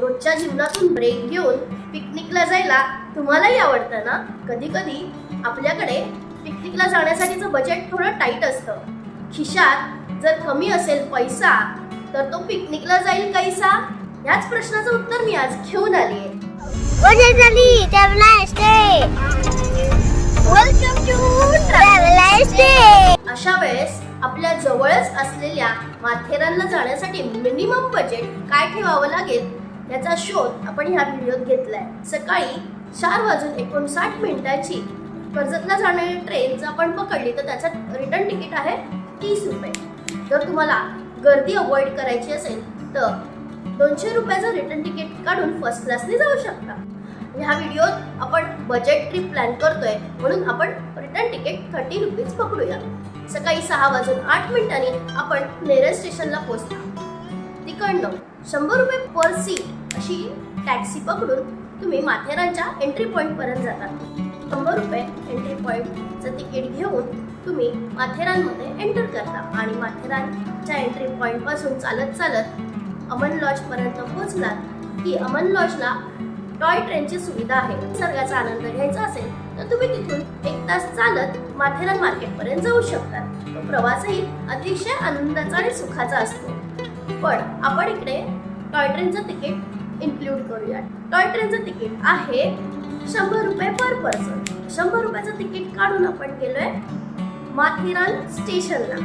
रोजच्या जीवनातून ब्रेक घेऊन पिकनिकला जायला तुम्हालाही आवडतं ना? कधी कधी आपल्याकडे पिकनिकला जाण्यासाठीचं बजेट थोडं टाईट असतं. खिशात जर कमी असेल पैसा तर तो पिकनिकला जाईल कैसा? याच प्रश्नाचं उत्तर मी आज घेऊन आली आहे. अशा वेळेस आपल्या जवळच असलेल्या माथेरानला जाण्यासाठी मिनिमम बजेट काय ठेवावं लागेल? याचा शोध आपण ह्या व्हिडिओत घेतलाय. सकाळी चार वाजून एकोणसाठ मिनिटाची कर्जतला जाणारी ट्रेन जर आपण पकडली तर त्याचं रिटर्न तिकीट आहे तीस रुपये. जर तुम्हाला गर्दी अवॉइड करायची असेल तर दोनशे रुपयाचं रिटर्न तिकीट काढून फर्स्ट क्लासने जाऊ शकता. ह्या व्हिडिओत आपण बजेट ट्रिप प्लॅन करतोय म्हणून आपण रिटर्न तिकीट थर्टी रुपीज पकडूया. सकाळी सहा वाजून आठ मिनिटांनी आपण नेरल स्टेशनला पोहोचतो तिकडनं शंभर रुपये पर सीट अशी टॅक्सी पकडून तुम्ही माथेरानच्या एंट्री पॉईंट पर्यंत शंभर रुपये एंट्री पॉईंटचं तिकीट घेऊन तुम्ही माथेरानमध्ये एंटर करता आणि माथेरानच्या एंट्री पॉईंटपासून चालत चालत अमन लॉज पर्यंत पोहोचलात की अमन लॉजला टॉय ट्रेनची सुविधा आहे. निसर्गाचा आनंद घ्यायचा असेल तर तुम्ही तिथून एक तास चालत माथेरान मार्केट पर्यंत जाऊ शकता. तो प्रवासही अतिशय आनंदाचा आणि सुखाचा असतो. पण आपण इकडे टॉय ट्रेनचं तिकीट इन्क्लूड करूया टॉय ट्रेनचं तिकीट आहे शंभर रुपये पर पर्सन शंभर रुपयाचं तिकीट काढून आपण गेलोय माथेरान स्टेशनला.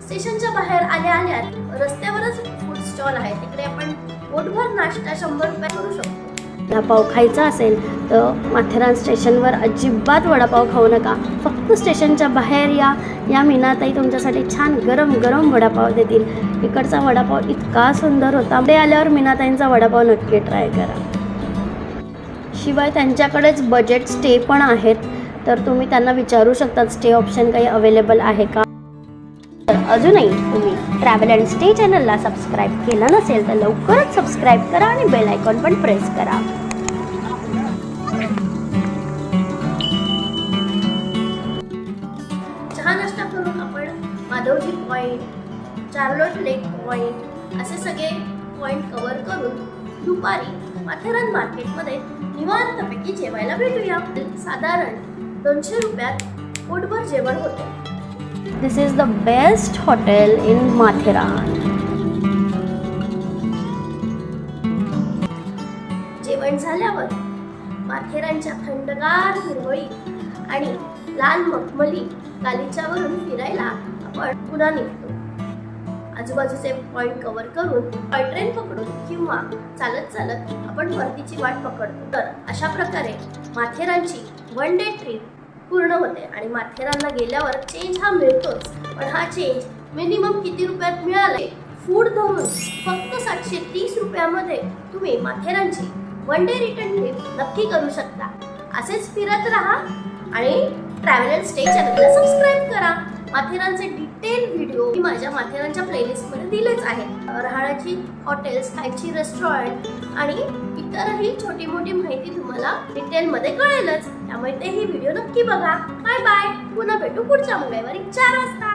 स्टेशनच्या बाहेर आल्या आल्या रस्त्यावरच फूड स्टॉल आहे. तिकडे आपण पोटभर नाश्ता शंभर रुपये करू शकतो. वडापाव खायचा असेल तर माथेरान स्टेशनवर अजिबात वडापाव खाऊ नका. फक्त स्टेशनच्या बाहेर या. या मीनाताई तुमच्यासाठी छान गरम गरम वडापाव देतील. इकडचा वडापाव इतका सुंदर होता. पुढे आल्यावर मीनाताईंचा वडापाव नक्की ट्राय करा. शिवाय त्यांच्याकडेच बजेट स्टे पण आहेत. तर तुम्ही त्यांना विचारू शकता स्टे ऑप्शन काही अवेलेबल आहे का? अजूनही तुम्ही ट्रॅव्हल अँड स्टे चॅनलला सबस्क्राईब केलं नसेल तर लवकरच सबस्क्राईब करा आणि बेल आयकॉन पण प्रेस करा. चहा नाश्ता करून आपण Madhavji point Charlotte lake point असे सगळे पॉईंट कव्हर करून दुपारी माथेरान मार्केटमध्ये निवांतपैकी जेवायला भेटूया. साधारण दोनशे रुपयात पोटभर जेवण होतं. This is the best hotel in Matheran जेवण झाल्यावर माथेरानच्या थंडगार हिरवळी आणि लाल मखमली गालिच्यावरून फिरायला आपण पुन्हा निघतो. आजूबाजूचे पॉइंट कव्हर करून टॉय ट्रेन पकडून किंवा चालत चालत आपण परतीची वाट पकडतो. तर अशा प्रकारे माथेरानची वन डे ट्रिप पूर्ण होते. आणि माथेरानला गेल्यावर चेंज हा मिळतोच. पण हा चेंज मिनिमम किती रुपयात मिळाले फूड धरून फक्त सातशे तीस रुपयामध्ये तुम्ही माथेरानची वन डे रिटर्न ट्रिप नक्की करू शकता. असेच फिरत राहा आणि ट्रॅव्हल अँड स्टे चॅनलला सबस्क्राईब करा. माथेरानचे डिटेल व्हिडिओ मी माझ्या माथेरानच्या प्लेलिस्टमध्ये दिलेच आहेत राहण्याची हॉटेल्स खायची रेस्टॉरंट आणि इतरही छोटी मोठी माहिती तुम्हाला डिटेलमध्ये कळेलच. त्यामुळे तेही व्हिडिओ नक्की बघा. Bye bye. पुन्हा भेटू पुढच्या मंगळवारी चार वाजता.